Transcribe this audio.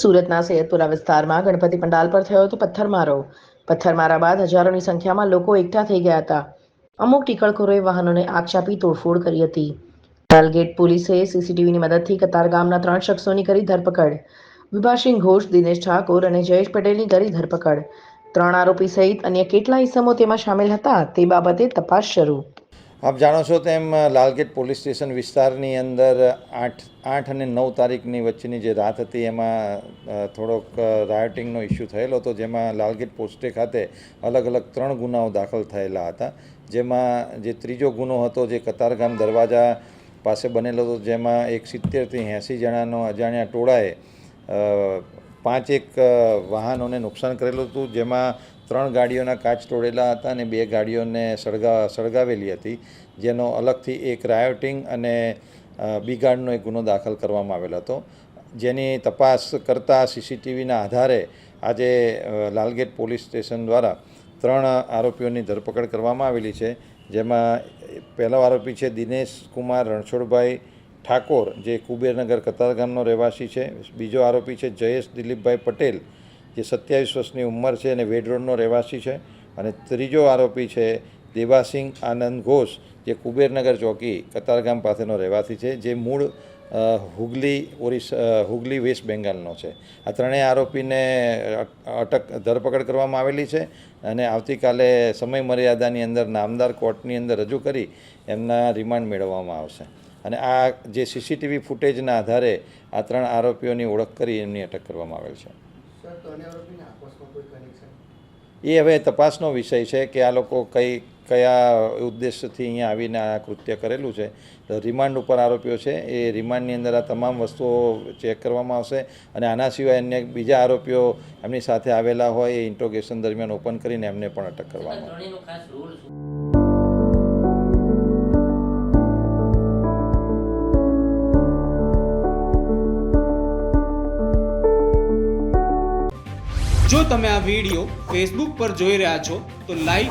સુરતના સૈયદપુરા વિસ્તારમાં ગણપતિ પંડાલ પર થયો હતો પથ્થરમારો. પથ્થરમારા બાદ હજારોની સંખ્યામાં લોકો એકઠા થઈ ગયા હતા. અમુક ટીકળખોરોએ વાહનોને આગ ચાપી તોડફોડ કરી હતી. લાલગેટ પોલીસે સીસીટીવીની મદદથી કતાર ગામના ત્રણ શખ્સોની કરી ધરપકડ. વિભાસિંગ ઘોષ, દિનેશ ઠાકોર અને જયેશ પટેલની કરી ધરપકડ. ત્રણ આરોપી સહિત અન્ય કેટલા ઇસમો તેમાં સામેલ હતા તે બાબતે તપાસ શરૂ. આપ જાણો છો તેમ લાલગેટ પોલીસ સ્ટેશન વિસ્તારની અંદર આઠ આઠ અને નવ તારીખની વચ્ચેની જે રાત હતી, એમાં થોડોક રાયોટિંગનો ઇસ્યુ થયેલો હતો, જેમાં લાલગેટ પોસ્ટે ખાતે અલગ અલગ ત્રણ ગુનાઓ દાખલ થયેલા હતા. જેમાં જે ત્રીજો ગુનો હતો, જે કતારગામ દરવાજા પાસે બનેલો હતો, જેમાં એક સિત્તેરથી એંસી જણાનો અજાણ્યા ટોળાએ પાંચેક એક વાહનોને નુકસાન કરેલું હતું, જેમાં ત્રણ ગાડીઓના કાચ તોડેલા હતા અને બે ગાડીઓને સળગા, સળગાવેલી હતી, જેનો અલગથી એક રાયોટિંગ અને બિગાડનો એક ગુનો દાખલ કરવામાં આવેલો હતો. જેની તપાસ કરતાં સીસીટીવીના આધારે આજે લાલગેટ પોલીસ સ્ટેશન દ્વારા ત્રણ આરોપીઓની ધરપકડ કરવામાં આવેલી છે, જેમાં પહેલો આરોપી છે દિનેશ કુમાર રણછોડભાઈ ઠાકોર, જે કુબેરનગર કતારગામનો રહેવાસી છે. બીજો આરોપી છે જયેશ દિલીપભાઈ પટેલ, જે સત્યાવીસ વર્ષની ઉંમર છે અને વેડરોડનો રહેવાસી છે. અને ત્રીજો આરોપી છે દેવાસિંહ આનંદ ઘોષ જે કુબેરનગર ચોકી કતારગામ પાસેનો રહેવાસી છે જે મૂળ હુગલી ઓરિસ્સા હુગલી વેસ્ટ બેંગાલનો છે. આ ત્રણેય આરોપીને અટક ધરપકડ કરવામાં આવેલી છે અને આવતીકાલે સમય મર્યાદાની અંદર નામદાર કોર્ટની અંદર રજૂ કરી એમના રિમાન્ડ મેળવવામાં આવશે. અને આ જે સીસીટીવી ફૂટેજના આધારે આ ત્રણ આરોપીઓની ઓળખ કરી એમની અટક કરવામાં આવેલ છે. એ હવે તપાસનો વિષય છે કે આ લોકો કઈ કયા ઉદ્દેશથી અહીંયા આવીને આ કૃત્ય કરેલું છે. તો રિમાન્ડ ઉપર આરોપીઓ છે. એ રિમાન્ડની અંદર આ તમામ વસ્તુઓ ચેક કરવામાં આવશે અને આના સિવાય અન્ય બીજા આરોપીઓ એમની સાથે આવેલા હોય એ ઇન્ટ્રોગેશન દરમિયાન ઓપન કરીને એમને પણ અટક કરવામાં શું? જો તમે આ વીડિયો ફેસબુક પર જોઈ રહ્યા છો તો લાઈક